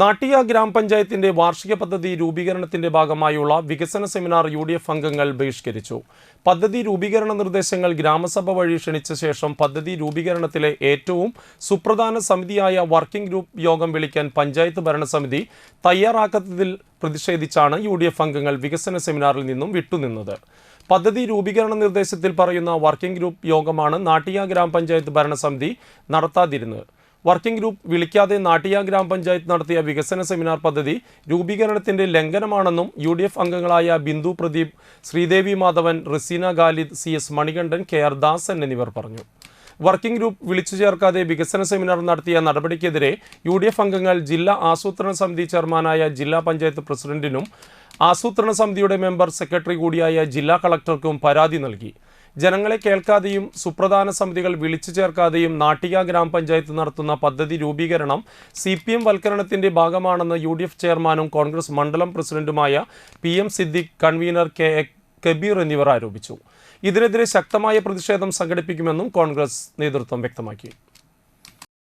നാട്ടിയ ഗ്രാമപഞ്ചായത്തിന്റെ വാർഷിക പദ്ധതി രൂപീകരണത്തിന്റെ ഭാഗമായുള്ള വികസന സെമിനാർ യു ഡി എഫ് അംഗങ്ങൾ ബഹിഷ്കരിച്ചു. പദ്ധതി രൂപീകരണ നിർദ്ദേശങ്ങൾ ഗ്രാമസഭ വഴി ക്ഷണിച്ച ശേഷം പദ്ധതി രൂപീകരണത്തിലെ ഏറ്റവും സുപ്രധാന സമിതിയായ വർക്കിംഗ് ഗ്രൂപ്പ് യോഗം വിളിക്കാൻ പഞ്ചായത്ത് ഭരണസമിതി തയ്യാറാക്കാത്തതിൽ പ്രതിഷേധിച്ചാണ് യു ഡി എഫ് അംഗങ്ങൾ വികസന സെമിനാറിൽ നിന്നും വിട്ടുനിന്നത്. പദ്ധതി രൂപീകരണ നിർദ്ദേശത്തിൽ പറയുന്ന വർക്കിംഗ് ഗ്രൂപ്പ് യോഗമാണ് നാട്ടിയ ഗ്രാമപഞ്ചായത്ത് ഭരണസമിതി നടത്താതിരുന്നത്. വർക്കിംഗ് ഗ്രൂപ്പ് വിളിക്കാതെ നാട്ടിയ ഗ്രാമപഞ്ചായത്ത് നടത്തിയ വികസന സെമിനാർ പദ്ധതി രൂപീകരണത്തിന്റെ ലംഘനമാണെന്നും യു ഡി എഫ് അംഗങ്ങളായ Bindu Pradeep Sreedevi Madhavan Raseena Khalid C S Manikandan K R Dasan എന്നിവർ പറഞ്ഞു. വർക്കിംഗ് ഗ്രൂപ്പ് വിളിച്ചു ചേർക്കാതെ വികസന സെമിനാർ നടത്തിയ നടപടിക്കെതിരെ യു ഡി എഫ് അംഗങ്ങൾ ജില്ലാ ആസൂത്രണ സമിതി ചെയർമാനായ ജില്ലാ പഞ്ചായത്ത് പ്രസിഡന്റിനും ആസൂത്രണ സമിതിയുടെ മെമ്പർ സെക്രട്ടറി കൂടിയായ ജില്ലാ കളക്ടർക്കും പരാതി നൽകി. ജനങ്ങളെ കേൾക്കാതെയും സുപ്രധാന സമിതികൾ വിളിച്ചു ചേർക്കാതെയും നാട്ടിക ഗ്രാമപഞ്ചായത്ത് നടത്തുന്ന പദ്ധതി രൂപീകരണം സി പി എം വൽക്കരണത്തിന്റെ ഭാഗമാണെന്ന് യു ഡി എഫ് ചെയർമാനും കോൺഗ്രസ് മണ്ഡലം പ്രസിഡന്റുമായ P M Siddique convener K Kabeer എന്നിവർ ആരോപിച്ചു. ഇതിനെതിരെ ശക്തമായ പ്രതിഷേധം സംഘടിപ്പിക്കുമെന്നും കോൺഗ്രസ് നേതൃത്വം വ്യക്തമാക്കി.